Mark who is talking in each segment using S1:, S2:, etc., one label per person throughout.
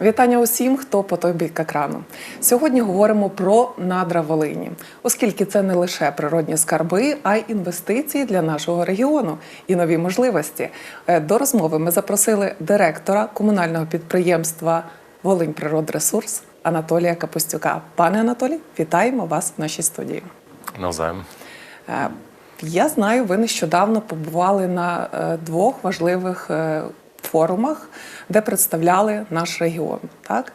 S1: Вітання усім, хто по той бік екрану. Сьогодні говоримо про надра Волині, оскільки це не лише природні скарби, а й інвестиції для нашого регіону і нові можливості. Е, До розмови ми запросили директора комунального підприємства Волинь Природресурс Анатолія Капустюка. Пане Анатолій, вітаємо вас в нашій студії.
S2: Навзаєм.
S1: Е, Я знаю, ви нещодавно побували на е, двох важливих форумах, де представляли наш регіон. Так?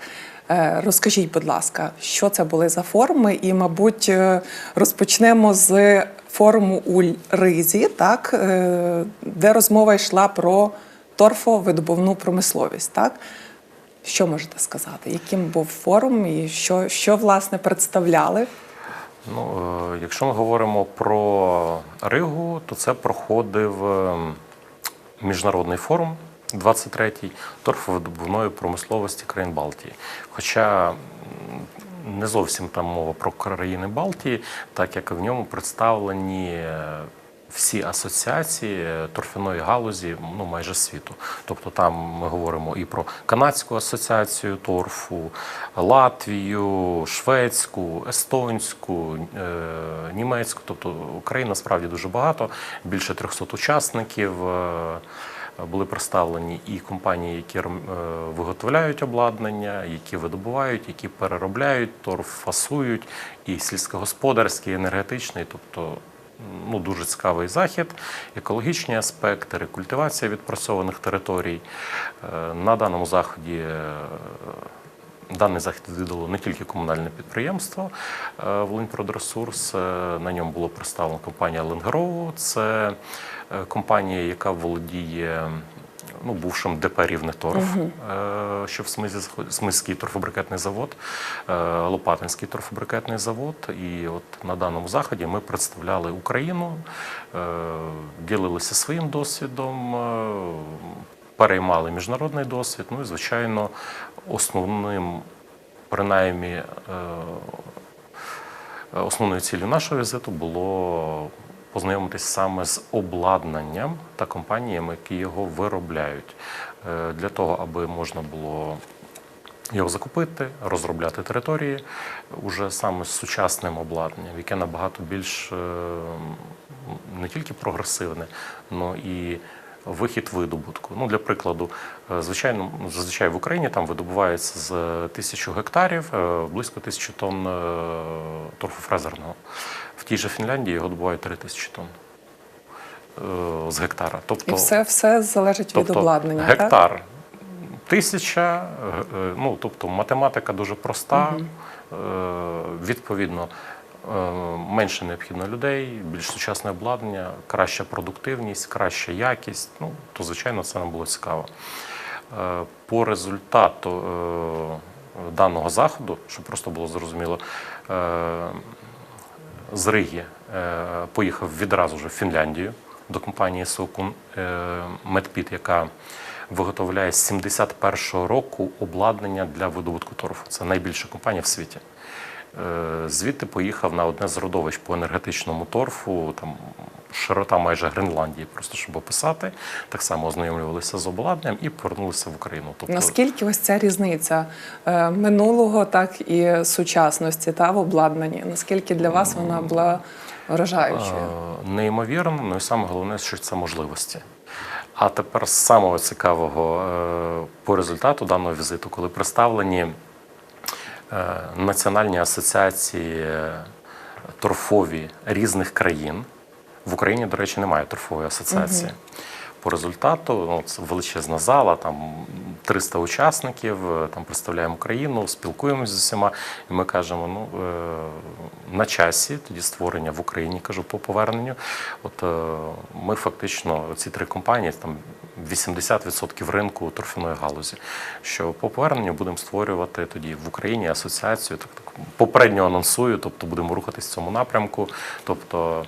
S1: Е, Розкажіть, будь ласка, що це були за форуми? І, мабуть, е, розпочнемо з форуму у Ризі, так? е, де розмова йшла про торфовидобувну промисловість. Так? Що можете сказати? Яким був форум і що, що власне представляли?
S2: Ну, якщо ми говоримо про Ригу, то це проходив е, міжнародний форум 23-й торфовидобувної промисловості країн Балтії. Хоча не зовсім там мова про країни Балтії, так як в ньому представлені е, всі асоціації е, торфяної галузі ну майже світу. Тобто там ми говоримо і про канадську асоціацію торфу, Латвію, Шведську, Естонську, е, німецьку. Тобто Україна насправді дуже багато, більше 300 учасників. Е, Були представлені і компанії, які е, виготовляють обладнання, які видобувають, які переробляють, торф фасують, і сільськогосподарський, і енергетичний, тобто ну, дуже цікавий захід, екологічні аспекти, рекультивація відпрацьованих територій. Е, На даному заході даний захід віддало не тільки комунальне підприємство «Волиньпродресурс», е, на ньому було представлена компанія Ленгроу, це компанія, яка володіє ну, бувшим ДП «Рівне торф», е, що в Смизі Смизький торфобрикетний завод, е, Лопатинський торфобрикетний завод. І от на даному заході ми представляли Україну, е, ділилися своїм досвідом, е, переймали міжнародний досвід. Ну і, звичайно, основним, принаймні, е, основною ціллю нашого візиту було познайомитись саме з обладнанням та компаніями, які його виробляють, Е, для того, аби можна було його закупити, розробляти території уже саме з сучасним обладнанням, яке набагато більш е, не тільки прогресивне, але і вихід видобутку. Ну, для прикладу, е, звичайно, зазвичай в Україні там видобувається з тисячу гектарів близько тисячі тонн е, торфу фрезерного. В тій же Фінляндії його добувають 3 тисячі тонн е, з гектара. Тобто,
S1: І все, все залежить від обладнання. Так?
S2: Гектар тисяча, е, е, ну тобто математика дуже проста. Е, Відповідно, менше необхідно людей, більш сучасне обладнання, краща продуктивність, краща якість. Ну, то, звичайно, це нам було цікаво. По результату даного заходу, щоб просто було зрозуміло, з Риги е, поїхав відразу ж в Фінляндію до компанії Сокун е, Медпіт, яка виготовляє з 71-го року обладнання для видобутку торфу. Це найбільша компанія в світі. Е, Звідти поїхав на одне з родовищ по енергетичному торфу, там широта майже Гренландії, просто щоб описати. Так само ознайомлювалися з обладнанням і повернулися в Україну. Тобто,
S1: Наскільки ось ця різниця е, минулого, так і сучасності та в обладнанні? Наскільки для вас вона була вражаючою?
S2: Е, Неймовірно, ну і саме головне, що це можливості. А тепер з самого цікавого е, по результату даного візиту, коли представлені національні асоціації торфові різних країн. В Україні, до речі, немає торфової асоціації. По результату ну, це величезна зала, там 300 учасників, там представляємо Україну, спілкуємося з усіма. І ми кажемо, ну е, на часі тоді створення в Україні, кажу по поверненню. От е, ми фактично ці три компанії, там 80% ринку торфяної галузі. Що по поверненню будемо створювати тоді в Україні асоціацію, так, так попередньо анонсую, тобто будемо рухатись в цьому напрямку. Тобто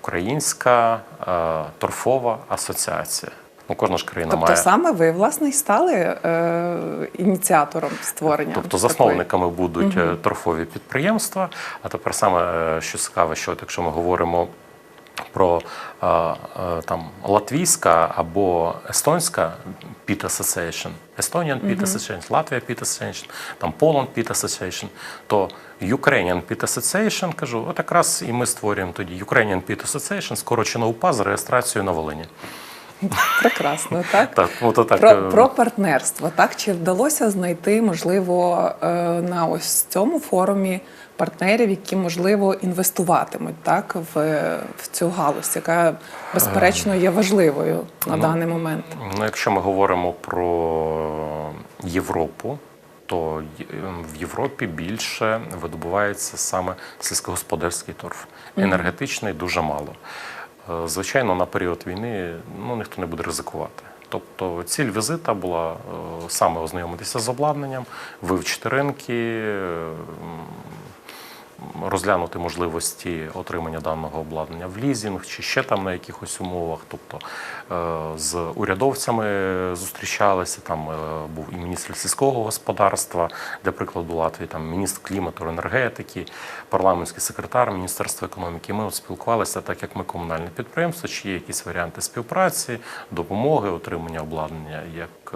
S2: Українська е, торфова асоціація. Ну, кожна ж країна
S1: Тобто
S2: має.
S1: саме ви, власне, і стали е, ініціатором створення.
S2: Тобто
S1: такої?
S2: засновниками будуть угу. торфові підприємства. А тепер саме е, що цікаве, що от якщо ми говоримо про е, е, там латвійська або естонська Pit Association, Estonian Pit Association, Latvia Pit Association, там Poland Pit Association, то Ukrainian Pit Association, кажу, от якраз і ми створюємо тоді Ukrainian Pit Association, скорочено УПА з реєстрацією на Волині.
S1: Прекрасно, так?
S2: Так, от отак,
S1: Про,
S2: е,
S1: про партнерство. Так чи вдалося знайти, можливо, на ось цьому форумі партнерів, які можливо інвестуватимуть так в, в цю галузь, яка безперечно є важливою на даний момент.
S2: Ну, якщо ми говоримо про Європу, то в Європі більше видобувається саме сільськогосподарський торф. Енергетичний дуже мало. Е, Звичайно, на період війни ну, ніхто не буде ризикувати. Тобто ціль візита була е, саме ознайомитися з обладнанням, вивчити ринки, е, розглянути можливості отримання даного обладнання в лізінг чи ще там на якихось умовах. Тобто е, з урядовцями зустрічалися. Там е, був і міністр сільського господарства, для прикладу Латвії, там міністр клімату, енергетики, парламентський секретар Міністерства економіки. Ми от спілкувалися, так як ми комунальне підприємство, чи є якісь варіанти співпраці, допомоги, отримання обладнання як.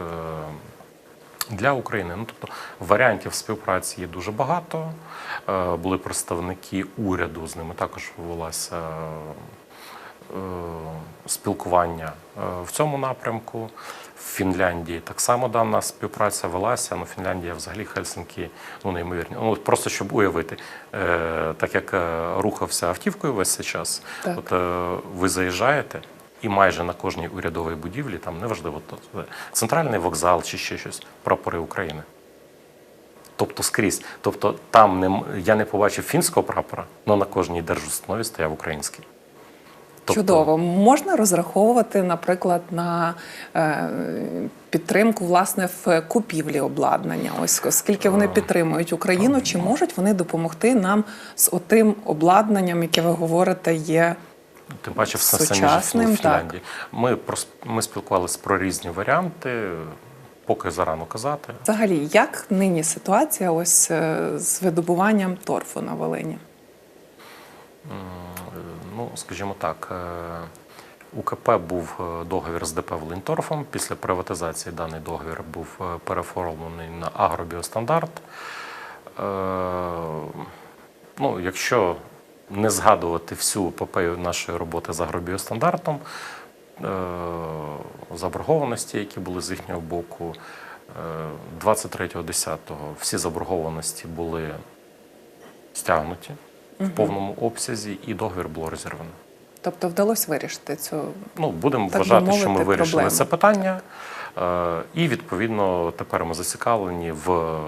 S2: Для України. Ну, тобто варіантів співпраці є дуже багато. Е, Були представники уряду, з ними також велося е, спілкування е, в цьому напрямку. В Фінляндії так само дана співпраця велася. Ну, Фінляндія взагалі Хельсинки, ну неймовірні. Ну, просто щоб уявити, е, так як рухався автівкою весь цей час,
S1: Так.
S2: от е, ви заїжджаєте. І майже на кожній урядовій будівлі, там неважливо, то центральний вокзал чи ще щось, прапори України. Тобто скрізь. Тобто там не, я не побачив фінського прапора, але на кожній держустанові стояв український. Тобто,
S1: Чудово. Можна розраховувати, наприклад, на е, підтримку власне в купівлі обладнання. Ось оскільки вони підтримують Україну, чи можуть вони допомогти нам з отим обладнанням, яке ви говорите, є
S2: Тим паче в самій
S1: сучасним,
S2: в Фінляндії. Ми, прос- ми спілкувалися про різні варіанти, поки зарано казати.
S1: взагалі, як нині ситуація ось е, з видобуванням торфу на Волині?
S2: Ну, скажімо так, е, у КП був е, договір з ДП Волинторфом. Після приватизації даний договір був переформлений на агробіостандарт. Ну, якщо не згадувати всю епопею нашої роботи з агробіостандартом, е, заборгованості, які були з їхнього боку, е, 23.10 всі заборгованості були стягнуті в повному обсязі, і договір було розірвано.
S1: Тобто вдалося вирішити цю
S2: Ну, будемо
S1: Так
S2: вважати, що ми вирішили
S1: проблему.
S2: це питання. Е, І відповідно тепер ми зацікавлені в е,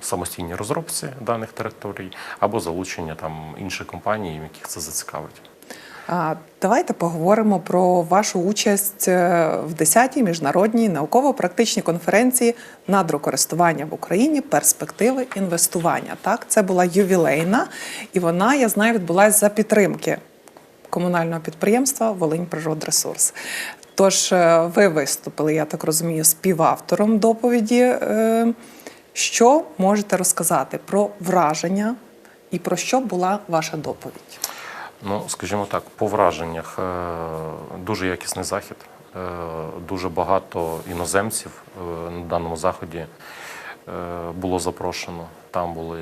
S2: самостійній розробці даних територій або залучення там інших компаній, яких це зацікавить.
S1: Давайте поговоримо про вашу участь е, в 10-й міжнародній науково-практичній конференції надрокористування в Україні перспективи інвестування. Так, це була ювілейна, і вона, я знаю, відбулася за підтримки комунального підприємства Волинь Природресурс. Тож е, ви виступили, я так розумію, співавтором доповіді. Що можете розказати про враження і про що була ваша доповідь?
S2: Ну, скажімо так, по враженнях е, дуже якісний захід, е, дуже багато іноземців е, на даному заході було запрошено. Там були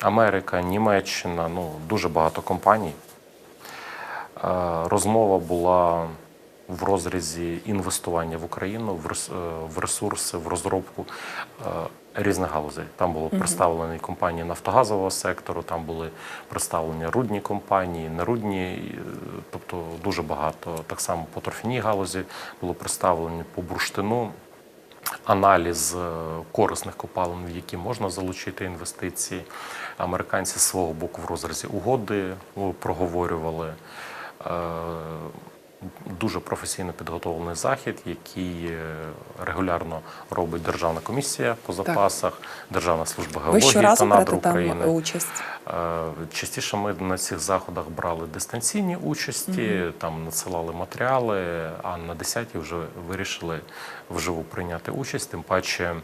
S2: Америка, Німеччина, ну дуже багато компаній. Розмова була в розрізі інвестування в Україну, в е, ресурси, в розробку е, різних галузей. Там було представлені компанії нафтогазового сектору, там були представлені рудні компанії, нерудні, е, тобто дуже багато. Так само по торфяній галузі було представлені по бурштину. Аналіз корисних копалин, в які можна залучити інвестиції. Американці з свого боку в розрізі угоди проговорювали. Дуже професійно підготовлений захід, який е, регулярно робить Державна комісія по запасах, Державна служба геології та надр України.
S1: там участь?
S2: Е, Частіше ми на цих заходах брали дистанційні участі, там надсилали матеріали, а на 10-й вже вирішили вживу прийняти участь. Тим паче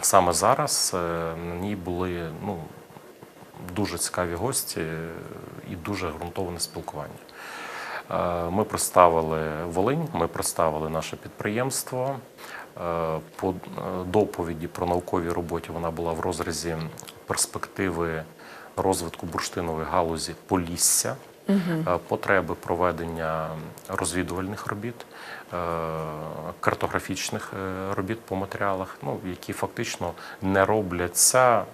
S2: саме зараз е, на ній були ну, дуже цікаві гості і дуже ґрунтоване спілкування. Е, Ми представили Волинь, ми представили наше підприємство. Е, По е, доповіді про науковій роботі вона була в розрізі перспективи розвитку бурштинової галузі Полісся, е, потреби проведення розвідувальних робіт, картографічних робіт по матеріалах, ну, які фактично не робляться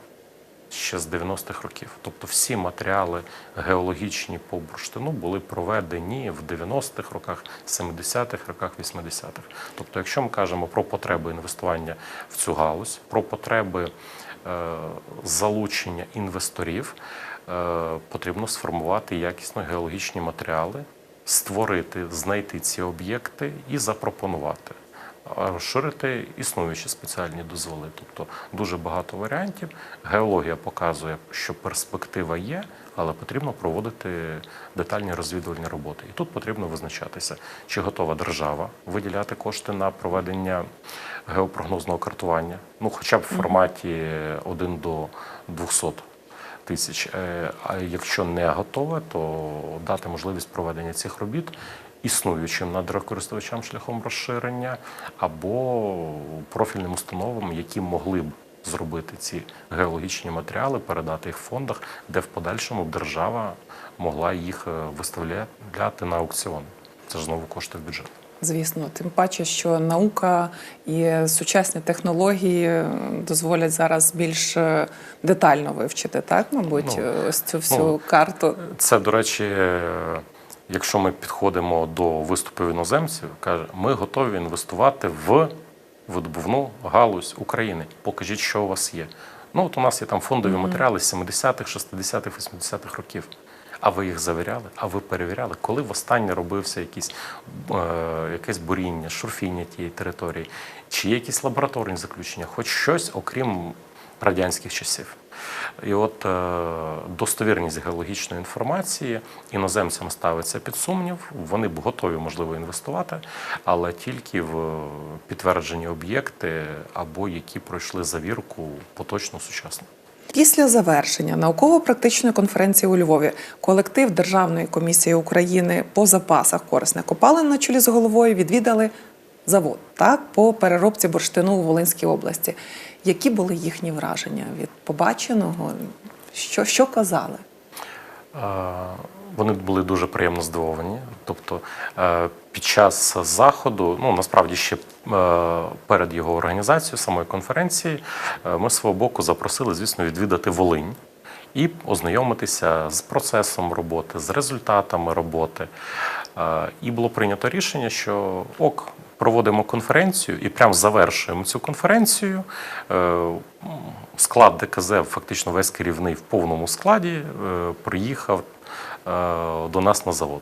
S2: ще з 90-х років. Тобто всі матеріали геологічні по бурштину були проведені в 90-х роках, 70-х роках, 80-х. Тобто, якщо ми кажемо про потреби інвестування в цю галузь, про потреби е, залучення інвесторів, е, потрібно сформувати якісно геологічні матеріали, створити, знайти ці об'єкти і запропонувати розширити існуючі спеціальні дозволи. Тобто дуже багато варіантів. Геологія показує, що перспектива є, але потрібно проводити детальні розвідувальні роботи. І тут потрібно визначатися, чи готова держава виділяти кошти на проведення геопрогнозного картування, ну хоча б в форматі 1 до 200 тисяч. Е, А якщо не готове, то дати можливість проведення цих робіт існуючим надрокористувачам шляхом розширення або профільним установам, які могли б зробити ці геологічні матеріали, передати їх в фондах, де в подальшому держава могла їх е, виставляти на аукціон. Це ж знову кошти в бюджет.
S1: Звісно, тим паче, що наука і сучасні технології е, дозволять зараз більш е, детально вивчити, так, мабуть,
S2: Ну,
S1: ось цю всю
S2: ну,
S1: карту.
S2: Це, до речі, якщо ми підходимо до виступів іноземців, каже, ми готові інвестувати в видобувну галузь України. Покажіть, що у вас є. Ну, от у нас є там фондові матеріали з 70-х, 60-х, 80-х років. А ви їх завіряли? А ви перевіряли? Коли востаннє робився якісь, е, якесь буріння, шурфіння тієї території? Чи є якісь лабораторні заключення? Хоч щось, окрім радянських часів. І от е, достовірність геологічної інформації іноземцям ставиться під сумнів. Вони б готові, можливо, інвестувати, але тільки в підтверджені об'єкти або які пройшли завірку поточну сучасну.
S1: Після завершення науково-практичної конференції у Львові колектив Державної комісії України по запасах корисних копалин на чолі з головою відвідали завод так, по переробці бурштину у Волинській області. Які були їхні враження від побаченого? Що, що казали?
S2: Вони були дуже приємно здивовані. Тобто е, під час заходу, ну насправді ще е, перед його організацією самої конференції, е, ми з свого боку запросили, звісно, відвідати Волинь і ознайомитися з процесом роботи, з результатами роботи. Е, І було прийнято рішення, що ок. Проводимо конференцію і прямо завершуємо цю конференцію. Е, Склад ДКЗ, фактично весь керівний в повному складі, е, приїхав до нас на завод.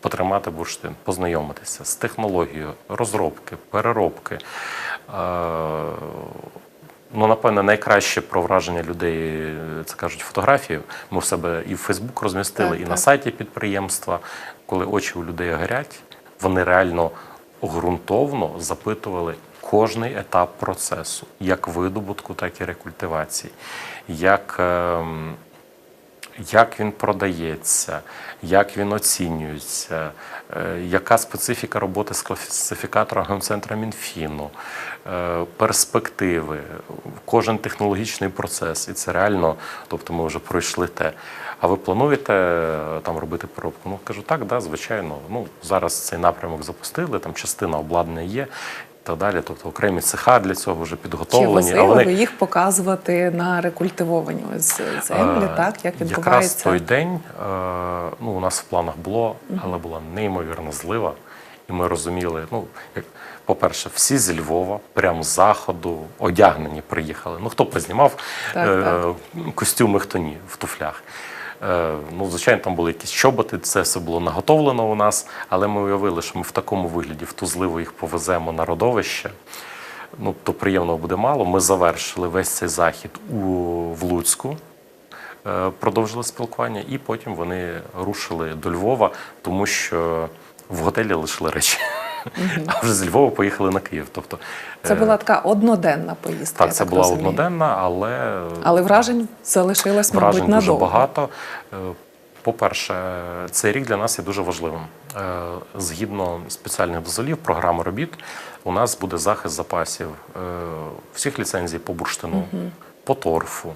S2: Потримати бурштин, познайомитися з технологією розробки, переробки. Ну, напевне, найкраще про враження людей е, це кажуть фотографії. Ми в себе і в Фейсбук розмістили,
S1: Так,
S2: і на сайті підприємства. Коли очі у людей горять, вони реально ґрунтовно запитували кожний етап процесу, як видобутку, так і рекультивації, як, ем, як він продається, як він оцінюється, е, яка специфіка роботи з класифікатором геоцентра Мінфіну, е, перспективи, кожен технологічний процес. І це реально, тобто ми вже пройшли те. А ви плануєте е, там робити переробку? Ну кажу, так, да, звичайно. Ну зараз цей напрямок запустили, там частина обладнання є. Так далі, тобто окремі цеха для цього вже підготовлені. а вони
S1: їх показувати на рекультивовані ось землі,
S2: Е,
S1: так? Як
S2: Якраз той день е, ну, у нас в планах було, але була неймовірно злива. І ми розуміли, ну, як, по-перше, всі зі Львова, прямо з заходу, одягнені приїхали. Ну, хто познімав
S1: Так,
S2: е,
S1: так.
S2: костюми, хто ні, в туфлях. Е, ну, звичайно, там були якісь чоботи, це все було наготовлено у нас, але ми уявили, що ми в такому вигляді в ту зливу їх повеземо на родовище ну, то приємного буде мало. Ми завершили весь цей захід у, в Луцьку, е, продовжили спілкування, і потім вони рушили до Львова, тому що в готелі лишили речі. А вже з Львова поїхали на Київ. Тобто,
S1: Це
S2: е,
S1: була така одноденна поїздка.
S2: так, це була
S1: розумію.
S2: одноденна, але
S1: Але вражень залишилось,
S2: вражень
S1: мабуть,
S2: дуже багато. Е, По-перше, цей рік для нас є дуже важливим. Е, Згідно спеціальних дозволів, програми робіт, у нас буде захист запасів всіх ліцензій по бурштину, по торфу.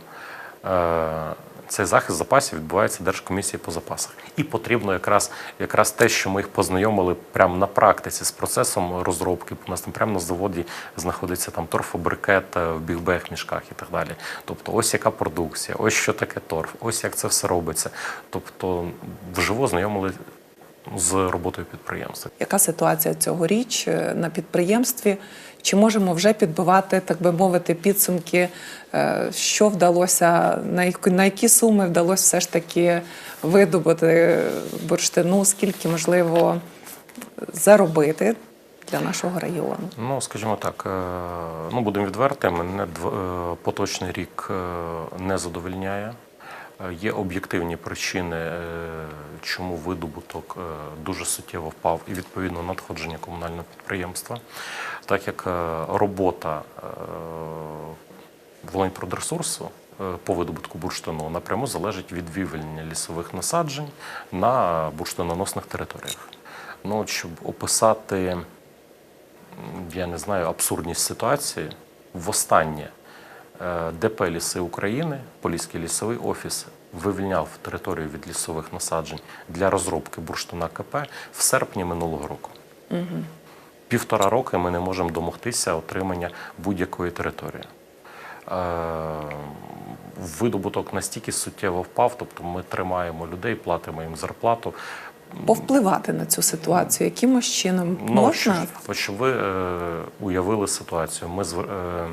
S2: Цей захист запасів відбувається Держкомісії по запасах. І потрібно якраз, якраз те, що ми їх познайомили прямо на практиці з процесом розробки. У нас там прямо на заводі знаходиться там торфобрикет е, в бігбег мішках і так далі. Тобто, ось яка продукція, ось що таке торф, ось як це все робиться. Тобто, вживо знайомили з роботою підприємства.
S1: Яка ситуація цьогоріч е, на підприємстві? Чи можемо вже підбивати, так би мовити, підсумки, е, що вдалося, на які, суми вдалося все ж таки видобути бурштину, скільки можливо заробити для нашого району?
S2: Ну, скажімо так, е, ну будемо відверти, мене дв- е, поточний рік не задовольняє. Е, Є об'єктивні причини, е, чому видобуток е, дуже суттєво впав, і відповідно надходження комунального підприємства, так як робота е, по видобутку бурштину напряму залежить від вивільнення лісових насаджень на бурштиноносних територіях. Ну, щоб описати я не знаю, абсурдність ситуації. Востаннє е, ДП Ліси України, Поліський лісовий офіс, вивільняв територію від лісових насаджень для розробки бурштина КП в серпні минулого року. Півтора роки ми не можемо домогтися отримання будь-якої території. Е, Видобуток настільки суттєво впав, тобто ми тримаємо людей, платимо їм зарплату.
S1: Повпливати на цю ситуацію якимось чином
S2: Ну,
S1: можна?
S2: що- щоб ви е, уявили ситуацію, ми е,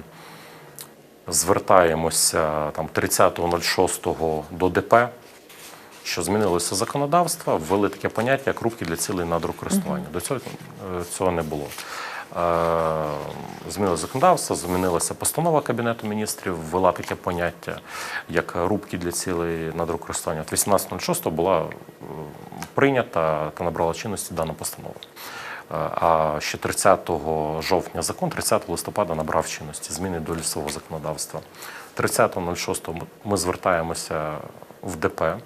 S2: звертаємося там 30.06 до ДП, що змінилося законодавство, ввели таке поняття, як рубки для цілей надрокористування. До цього е, цього не було. Е, Змінилося законодавство, змінилася постанова Кабінету міністрів, ввела таке поняття, як рубки для цілей надрокористування. От 18.06 була е, прийнята та набрала чинності дана постанова. Е, А ще 30 жовтня закон, 30 листопада набрав чинності зміни до лісового законодавства. 30.06 ми звертаємося в ДП е,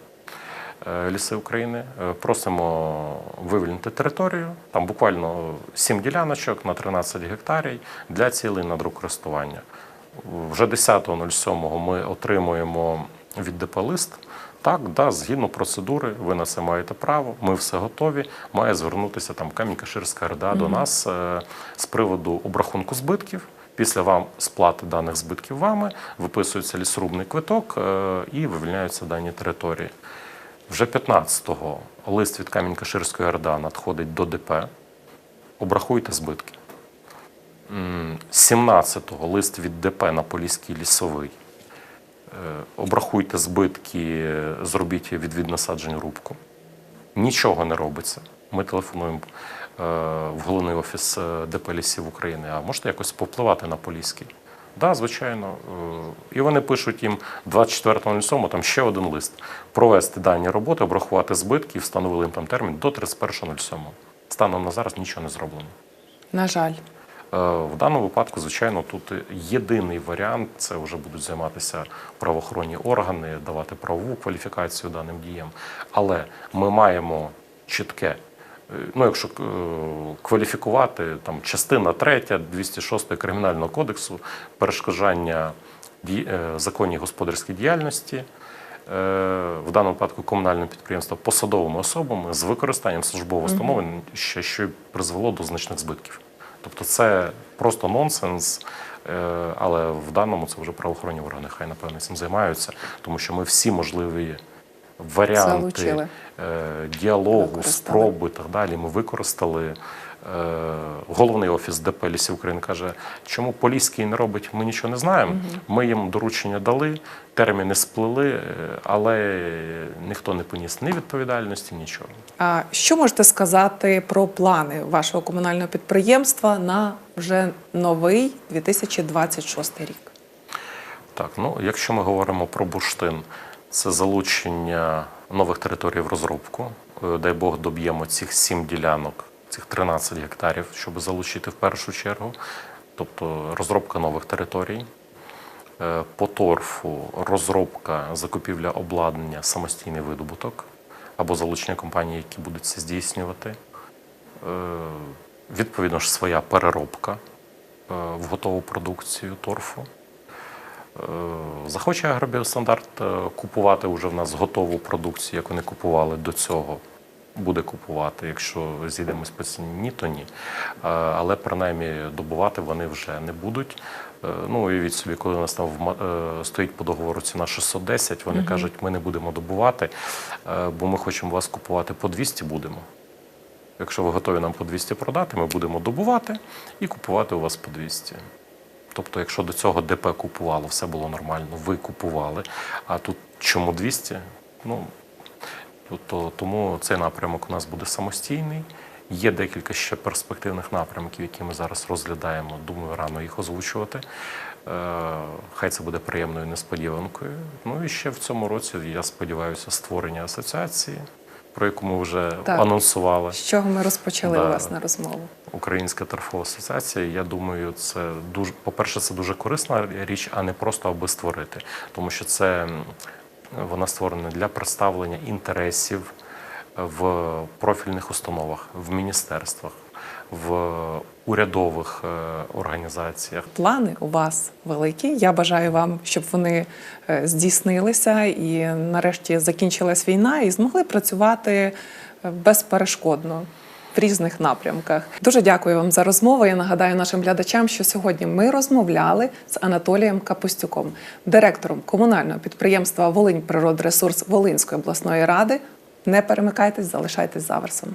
S2: Ліси України, е, просимо вивільнити територію. Там буквально 7 діляночок на 13 гектарів для цілей надрокористування. Вже 10.07 ми отримуємо від ДП лист. Так, да, згідно процедури, ви на це маєте право. Ми все готові. Має звернутися там Камінь-Каширська РДА до нас е, з приводу обрахунку збитків. Після вам сплати даних збитків вами виписується лісорубний квиток е, і вивільняються дані території. Вже 15-го лист від Камінь-Каширської РДА надходить до ДП. Обрахуйте збитки. 17-го лист від ДП на Поліський лісовий. Е, Обрахуйте збитки, е, зробіть відвід насаджень рубку. Нічого не робиться. Ми телефонуємо е, в головний офіс ДП лісів України. А можете якось повпливати на Поліський? Так, да, звичайно. І вони пишуть їм 24.07 там ще один лист. Провести дані роботи, обрахувати збитки і встановили їм там термін до 31.07. Станом на зараз нічого не зроблено.
S1: На жаль.
S2: Е, В даному випадку, звичайно, тут єдиний варіант це вже будуть займатися правоохоронні органи, давати правову кваліфікацію даним діям. Але ми маємо чітке. е, Ну, якщо е, кваліфікувати там частина 3, 206 кримінального кодексу, перешкоджання законній господарській діяльності, в даному випадку комунальне підприємство посадовими особами з використанням службового становлення, що призвело до значних збитків. Тобто це просто нонсенс, е, але в даному це вже правоохоронні органи, хай напевно цим займаються, тому що ми всі можливі варіанти
S1: Залучили.
S2: е, діалогу, спроби і так далі. Ми використали. Е, Головний офіс ДП Лісів України каже, чому Поліський не робить, ми нічого не знаємо. Ми їм доручення дали, терміни сплили, е, але ніхто не поніс ні відповідальності, нічого.
S1: А що можете сказати про плани вашого комунального підприємства на вже новий 2026 рік?
S2: Так, ну якщо ми говоримо про бурштин, це залучення нових територій в розробку. Е, Дай Бог доб'ємо цих сім ділянок, цих 13 гектарів, щоб залучити в першу чергу, тобто розробка нових територій. Е, По торфу розробка, закупівля обладнання, самостійний видобуток або залучення компаній, які будуть це здійснювати. Е, Відповідно ж, своя переробка е, в готову продукцію торфу. Захоче агробіостандарт купувати вже в нас готову продукцію, як вони купували до цього. Буде купувати, якщо зійдемось по ціні, ні, то ні. Але принаймні добувати вони вже не будуть. Е, Ну, уявіть собі, коли у нас там е, стоїть по договору ціна 610, вони кажуть, ми не будемо добувати, е, бо ми хочемо вас купувати по 200 будемо. Якщо ви готові нам по 200 продати, ми будемо добувати і купувати у вас по 200. Тобто, якщо до цього ДП купувало, все було нормально, ви купували, а тут чому 200? Ну, то, тому цей напрямок у нас буде самостійний. Є декілька ще перспективних напрямків, які ми зараз розглядаємо. Думаю, рано їх озвучувати. Е, Хай це буде приємною несподіванкою. Ну і ще в цьому році, я сподіваюся, створення асоціації, про яку ми вже
S1: Так.
S2: анонсували.
S1: З чого ми розпочали
S2: Да.
S1: власне розмову?
S2: Українська торфова асоціація. Я думаю, це дуже по-перше, це дуже корисна річ, а не просто аби створити, тому що це вона створена для представлення інтересів в профільних установах, в міністерствах, в урядових е, організаціях.
S1: Плани у вас великі. Я бажаю вам, щоб вони е, здійснилися і нарешті закінчилась війна, і змогли працювати е, безперешкодно. В різних напрямках дуже дякую вам за розмову. Я нагадаю нашим глядачам, що сьогодні ми розмовляли з Анатолієм Капустюком, директором комунального підприємства Волинь Природресурс Волинської обласної ради. Не перемикайтесь, залишайтесь за версом.